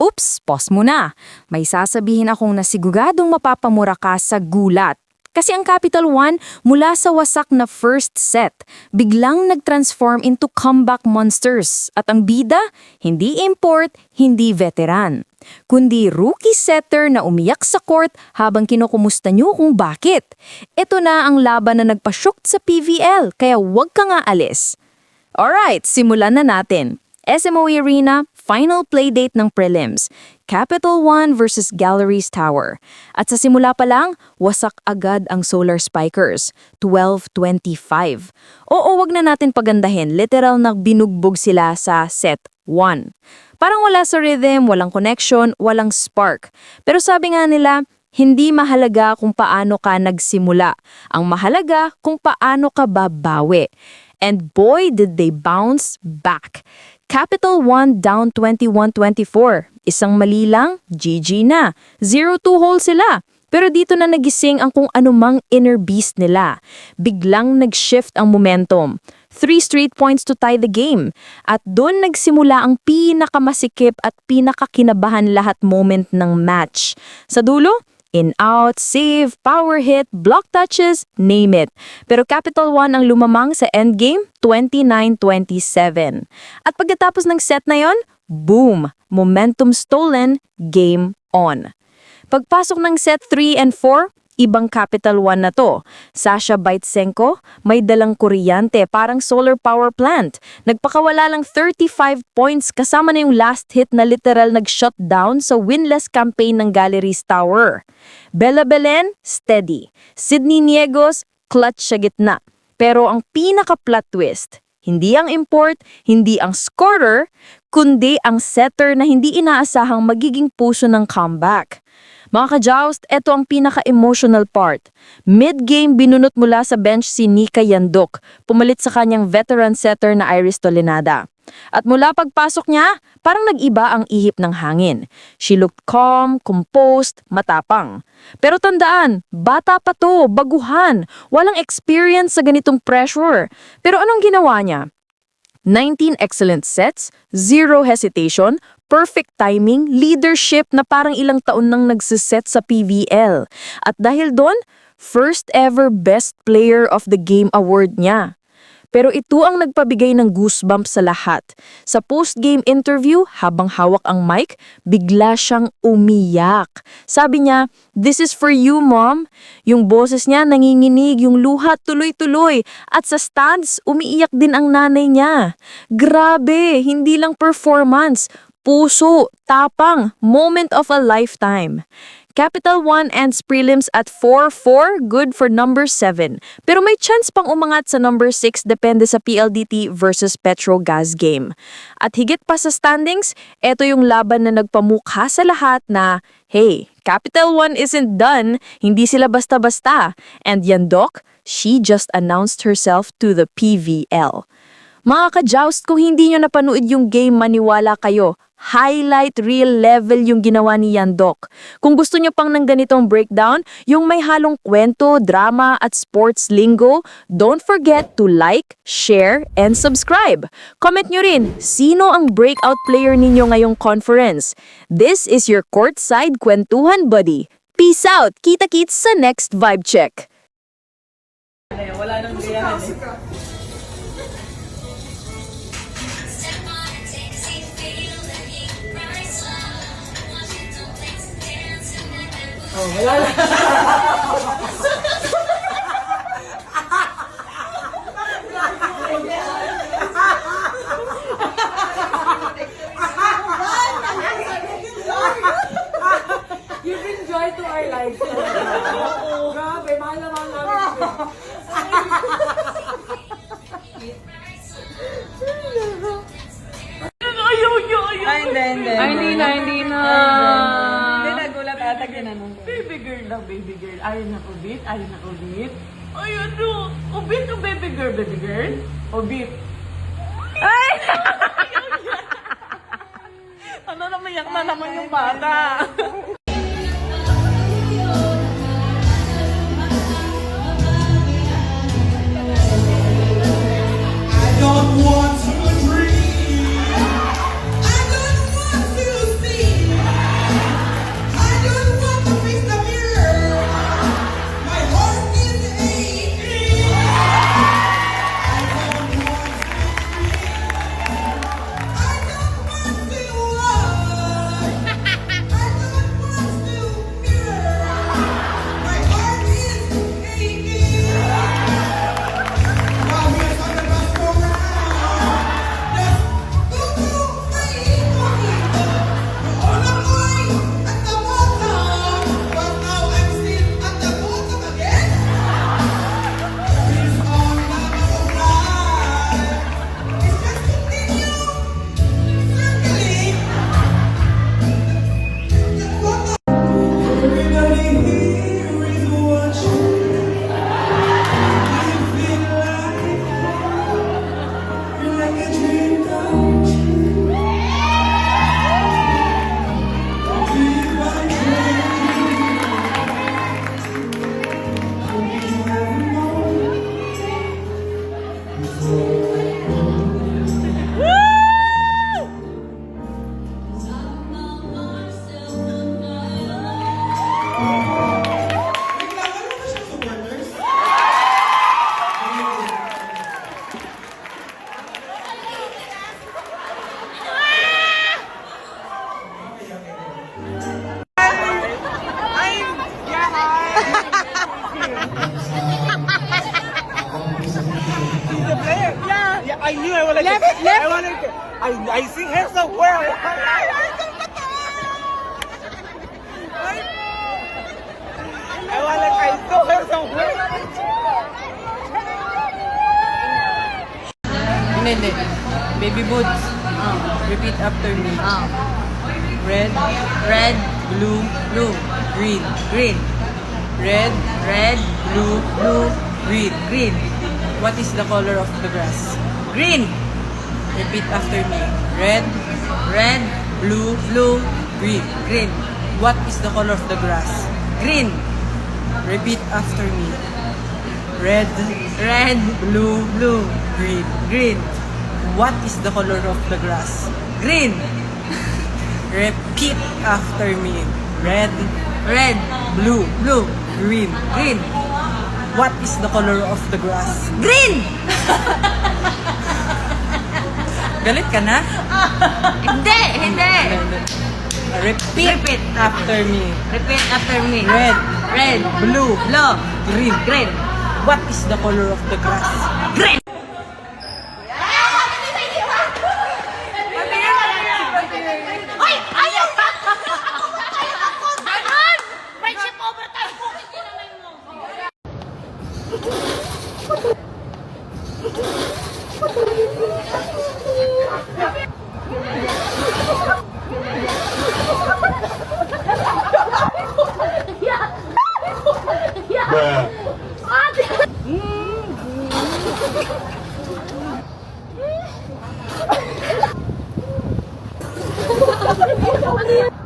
Oops, pause muna. May sasabihin akong nasiguradong mapapamura ka sa gulat. Kasi ang Capital One, mula sa wasak na first set, biglang nag-transform into comeback monsters. At ang bida, hindi import, hindi veteran. Kundi rookie setter na umiyak sa court habang kinukumusta nyo kung bakit. Ito na ang laban na nagpasyok sa PVL, kaya huwag ka nga alis. Alright, simulan na natin. SMOE Arena, final playdate ng prelims. Capital One versus Galleries Tower. At sa simula pa lang, wasak agad ang Solar Spikers. 12-25. Oo, wag na natin pagandahin. Literal na binugbog sila sa set 1. Parang wala sa rhythm, walang connection, walang spark. Pero sabi nga nila, hindi mahalaga kung paano ka nagsimula. Ang mahalaga kung paano ka babawi. And boy, did they bounce back. Capital One down 21-24. Isang mali lang, GG na. 0-2 hole sila. Pero dito na nagising ang kung anumang inner beast nila. Biglang nag-shift ang momentum. Three straight points to tie the game. At doon nagsimula ang pinakamasikip at pinakakinabahan lahat moment ng match. Sa dulo, In-out, save, power hit, block touches, name it. Pero Capital One ang lumamang sa endgame, 29-27. At pagkatapos ng set na yon, boom! Momentum stolen, game on. Pagpasok ng set 3 and 4, ibang Capital One na to. Sasha Baitsenko, may dalang kuryante parang solar power plant. Nagpakawala lang 35 points kasama na yung last hit na literal nag-shutdown sa winless campaign ng Galleries Tower. Bella Belen, steady. Sydney Niegos, clutch sa gitna. Pero ang pinaka-plot twist, hindi ang import, hindi ang scorer, kundi ang setter na hindi inaasahang magiging puso ng comeback. Mga ka-joust, ito ang pinaka-emotional part. Mid-game binunot mula sa bench si Nika Yandok, pumalit sa kanyang veteran setter na Iris Tolenada. At mula pagpasok niya, parang nag-iba ang ihip ng hangin. She looked calm, composed, matapang. Pero tandaan, bata pa to, baguhan, walang experience sa ganitong pressure. Pero anong ginawa niya? 19 excellent sets, zero hesitation, perfect timing, leadership na parang ilang taon nang nagsiset sa PVL. At dahil doon, first ever Best Player of the Game award niya. Pero ito ang nagpabigay ng goosebumps sa lahat. Sa post-game interview, habang hawak ang mic, bigla siyang umiyak. Sabi niya, This is for you, Mom. Yung boses niya nanginginig, yung luha tuloy-tuloy. At sa stands, umiiyak din ang nanay niya. Grabe, hindi lang performance, puso, tapang, moment of a lifetime. Capital One ends prelims at 4-4, good for number 7. Pero may chance pang umangat sa number 6 depende sa PLDT versus Petrogas game. At higit pa sa standings, ito yung laban na nagpamukha sa lahat na, hey, Capital One isn't done, hindi sila basta-basta. And Yandok, she just announced herself to the PVL. Mga ka-joust, kung hindi nyo napanood yung game, maniwala kayo. Highlight real level yung ginawa ni Yandok. Kung gusto nyo pang ng ganitong breakdown, yung may halong kwento, drama at sports lingo, don't forget to like, share, and subscribe. Comment nyo rin, sino ang breakout player ninyo ngayong conference? This is your courtside kwentuhan buddy. Peace out! Kita-kits sa next vibe check. Wala nang eh. Oh, wala na. You bring joy to our lives. Oo, grabe. Mahal na mahal namin. Ayaw. Ay, hindi, hindi. Ay, hindi na, hindi na. Hindi nagulat ata ginanong ko. Baby girl na, baby girl. Ayaw na ubit, ayaw na ubit. Ay, ano? Ubit o baby girl, baby girl? Ubit. Ay! ano na, mayak na naman yung bata. Hindi, hindi. Baby boots. Repeat after me. Red. Red. Blue. Blue. Green. Green. Red. Red. Blue. Blue. Green. Green. What is the color of the grass? Green. Repeat after me. Red. Red. Blue. Blue. Green. Green. What is the color of the grass? Green. Repeat after me. Red, red, blue, blue, green, green. What is the color of the grass? Green. Repeat after me. Red, red, blue, blue, green, green. What is the color of the grass? Green! Galit ka na? Hindi, hindi. Repeat, Repeat after me. Repeat after me. Red, Red. blue, Blue. green, Green. What is the color of the grass? Green. 아니